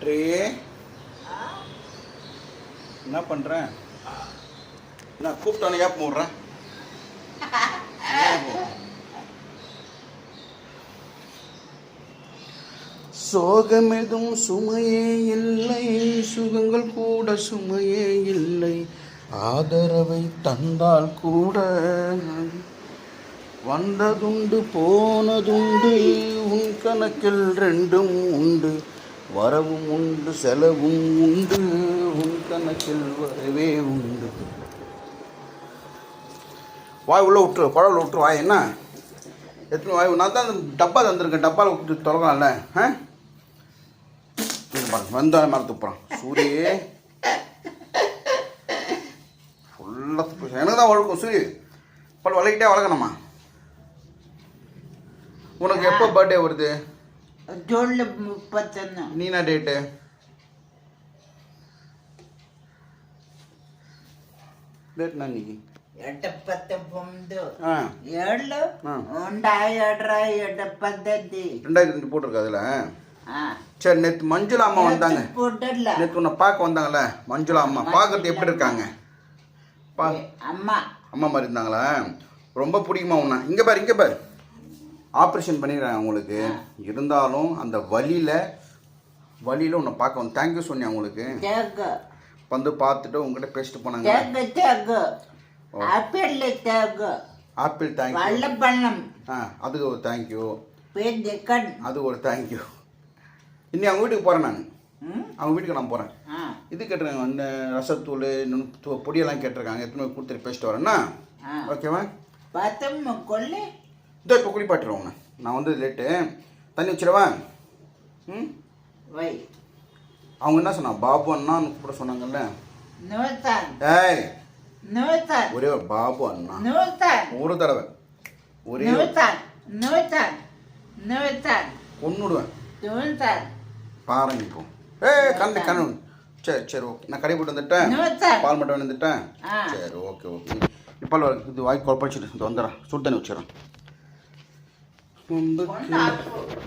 சூரி என்ன பண்ணுறேன் என்ன கூப்பிட்டோன்னே போடுறேன் விட்றேன் சோகமெதும் சுமையே இல்லை சுகங்கள் கூட சுமையே இல்லை. ஆதரவை தந்தால் கூட வந்ததுண்டு போனதுண்டு உன் கணக்கில் ரெண்டும் உண்டு. வரவும் உண்டு செலவும் உண்டு உன் கணக்கில் வரவே உண்டு. வாய் உள்ள விட்டுரு குழவில் விட்டுரு வாய் என்ன? எத்தனை வாய் நான் தான் அந்த டப்பா தந்திருக்கேன் டப்பாவில் விட்டு தொடங்கலாம்ல ஆ? இங்க மரத்து போகிறான் சூரியே ஃபுல்லாக எனக்கு தான் வளர்க்கும் சூரிய இப்போ வளர்க்கிட்டே வளர்க்கணுமா? உனக்கு எப்போ பர்த்டே வருது? ജൂണിൽ മുപ്പത്തൊന്ന് നീന ഡേറ്റ് ഡേറ്റ് നന്നിക്ക് சரி நேத்து மஞ்சுளா அம்மா வந்தாங்க. நேத்து உன்னை பார்க்க வந்தாங்கல்ல மஞ்சுளா அம்மா. பார்க்கறது எப்படி இருக்காங்க? அம்மா. அம்மா மாதிரி இருந்தாங்களா? ரொம்ப பிடிக்குமா உன்னை? இங்கே பாரு இங்கே பாரு. ஆப்ரேஷன் பண்ணிடுறாங்க உங்களுக்கு இருந்தாலும் அந்த வழியில் வழியில் உன்னை பார்க்க வந்து தேங்க்யூ சொன்னேன் உங்களுக்கு வந்து பார்த்துட்டு உங்ககிட்ட பேசிட்டு போனாங்க. ஆப்பிள் தேங்க்யூ வல்லப்பழம் ஆ அதுக்கு ஒரு தேங்க்யூ அது ஒரு தேங்க்யூ இன்னி அவங்க வீட்டுக்கு போகிறேன் நான். அவங்க வீட்டுக்கு நான் போகிறேன் இது கேட்டிருக்காங்க அந்த ரசத்தூள் இன்னொன்று பொடியெல்லாம் கேட்டிருக்காங்க. எத்தனை கொடுத்துட்டு பேசிட்டு வரேன்னா ஓகேவா பார்த்தோம் கொள்ளு. இதோ இப்போ குளிப்பாட்டுருவோம் உன்னை. நான் வந்து லேட்டு தண்ணி வச்சிடவா? ம்? வை. அவங்க என்ன சொன்னா? பாபு அண்ணா கூப்பிட சொன்னாங்கல்ல. ஏய். ஒரே ஒரு பாபு அண்ணா. ஒரு தடவை. ஒரே கொன்னுடுவேன். பாருங்க இப்போ. ஏய் கண்ணு கண்ணு. சரி சரி ஓகே. நான் கடை போட்டு வந்துட்டேன். பால் மட்டும் வந்துட்டேன். சரி ஓகே ஓகே. இப்போ இது வாய் குழப்படிச்சிட்டு இது வந்துடுறேன். சுடு தண்ணி வச்சிடறேன். வந்து.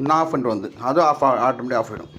நான் ஆஃப் பண்ணிட்டு வந்து அதுவும் ஆஃப் ஆட்டோமேட்டிக் ஆஃப் ஆகிடும்